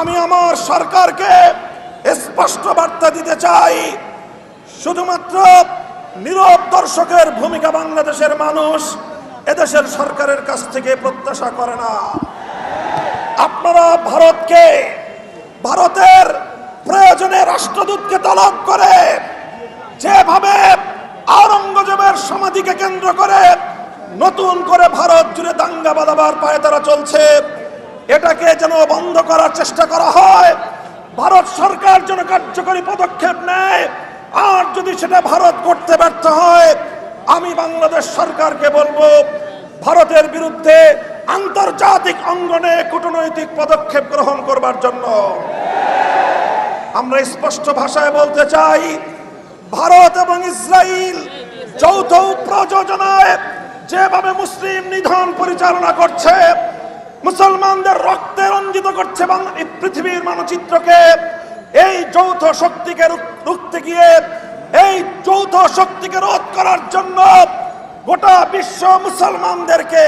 আমি আমার সরকারকে স্পষ্ট বার্তা দিতে চাই। শুধুমাত্র নীরব দর্শকের ভূমিকা বাংলাদেশের মানুষ এদেশের সরকারের কাছ থেকে প্রত্যাশা করে না। আপনারা ভারতকে, ভারতের প্রয়োজনে রাষ্ট্রদূতকে তলব করে, যেভাবে আওরঙ্গজেবের সমাধিকে কেন্দ্র করে নতুন করে ভারত জুড়ে দাঙ্গা বাঁধাবার পায়ে তারা চলছে এটাকে যেন বন্ধ করার চেষ্টা করা হয়। ভারত সরকার যেন কার্যকরী পদক্ষেপ নেয়। আর যদি সেটা ভারত করতে ব্যর্থ হয়, আমি বাংলাদেশ সরকারকে বলব, ভারতের বিরুদ্ধে আন্তর্জাতিক অঙ্গনে কূটনৈতিক পদক্ষেপ গ্রহণ করবার জন্য। আমরা স্পষ্ট ভাষায় বলতে চাই, ভারত এবং ইসরায়েল যৌথ প্রযোজনায় যেভাবে মুসলিম নিধন পরিচালনা করছে মুসলমানদের রক্তে রঞ্জিত করছে পৃথিবীর মানচিত্রকে। এই যৌথ শক্তিকে রুখতে গিয়ে এই যৌথ শক্তিকে রোধ করার জন্য গোটা বিশ্ব মুসলমানদেরকে,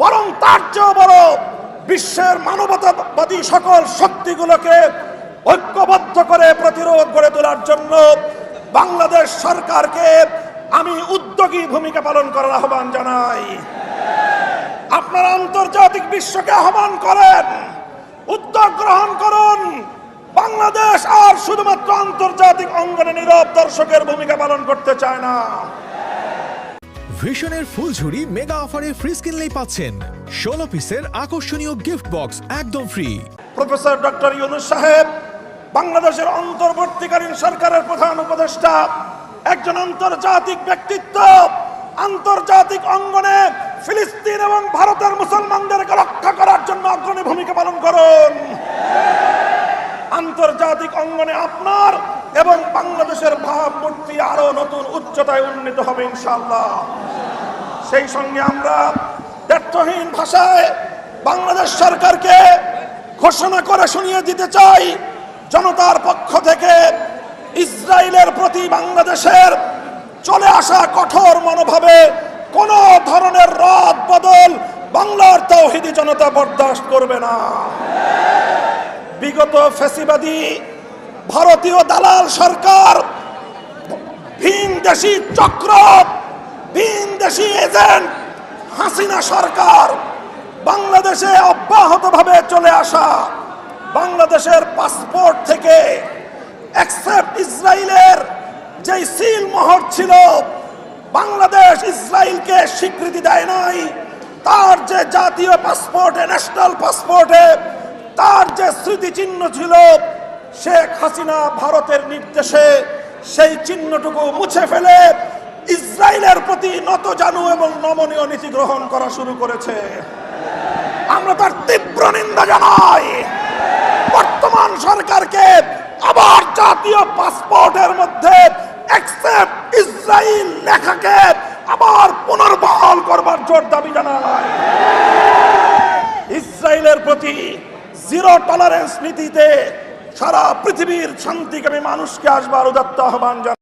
বরং তার চেয়েও বড় বিশ্বের মানবতাবাদী সকল শক্তিগুলোকে ঐক্যবদ্ধ করে প্রতিরোধ গড়ে তোলার জন্য বাংলাদেশ সরকারকে আমি উদ্যোগী ভূমিকা পালন করার আহ্বান জানাই। আপনারা আন্তর্জাতিক বিশ্বকে আহ্বান করেন উদ্যোগ গ্রহণ করুন। বাংলাদেশ আর শুধুমাত্র আন্তর্জাতিক অঙ্গনে নীরব দর্শকের ভূমিকা পালন করতে চায় না। ভিশনের ফুলঝুরি মেগা অফারে ফ্রিজ কিনলেই পাচ্ছেন। ষোলো পিসের আকর্ষণীয় গিফট বক্স একদম ফ্রি। প্রফেসর ডক্টর ইউনুস সাহেব বাংলাদেশের অন্তর্বর্তীকালীন সরকারের প্রধান উপদেষ্টা একজন আন্তর্জাতিক ব্যক্তিত্ব আন্তর্জাতিক অঙ্গনে ফিলিস্তিন এবং ভারতের মুসলমানদেরকে রক্ষা করার জন্য অগ্রণী ভূমিকা পালন করুন। আন্তর্জাতিক অঙ্গনে আপনার এবং বাংলাদেশের ভাবমূর্তি আরও নতুন উচ্চতায় উন্নীত হবে ইনশাআল্লাহ। সেই সঙ্গে আমরা ব্যর্থহীন ভাষায় বাংলাদেশ সরকারকে ঘোষণা করে শুনিয়ে দিতে চাই, জনতার পক্ষ থেকে ইসরায়েলের প্রতি বাংলাদেশের চলে আসা কঠোর মনোভাবে কোন ধরনের রদ বদল বাংলার তৌহিদি জনতা বরদাস্ত করবে না। বিগত ফেসিবাদী ভারতীয় দালাল সরকার, ভিন দেশি চক্র, ভিন দেশি এজেন্ট হাসিনা সরকার বাংলাদেশে অব্যাহতভাবে চলে আসা বাংলাদেশের পাসপোর্ট থেকে অ্যাকসেপ্ট ইসরায়েলের যে সিল মোহর ছিল বাংলাদেশ ইসরায়েলকে স্বীকৃতি দেয় নাই। তার যে জাতীয় পাসপোর্টে, ন্যাশনাল পাসপোর্টে, তার যে স্মৃতিচিহ্ন ছিল, শেখ হাসিনা ভারতের নির্দেশে সেই চিহ্নটুকু মুছে ফেলে ইসরায়েলের প্রতি নত জানু এবং নমনীয় নীতি গ্রহণ করা শুরু করেছে। আমরা তার তীব্র নিন্দা জানাই। বর্তমান সরকারকে আবার জাতীয় পাসপোর্টের মধ্যে অ্যাকসেপ্ট ইসরায়েল লেখাকে আবার পুনর্বহাল করবার জোর দাবি জানায়। ইসরায়েলের প্রতি জিরো টলারেন্স নীতিতে সারা পৃথিবীর শান্তিকামী মানুষকে আসবার উদাত্ত আহ্বান জানাই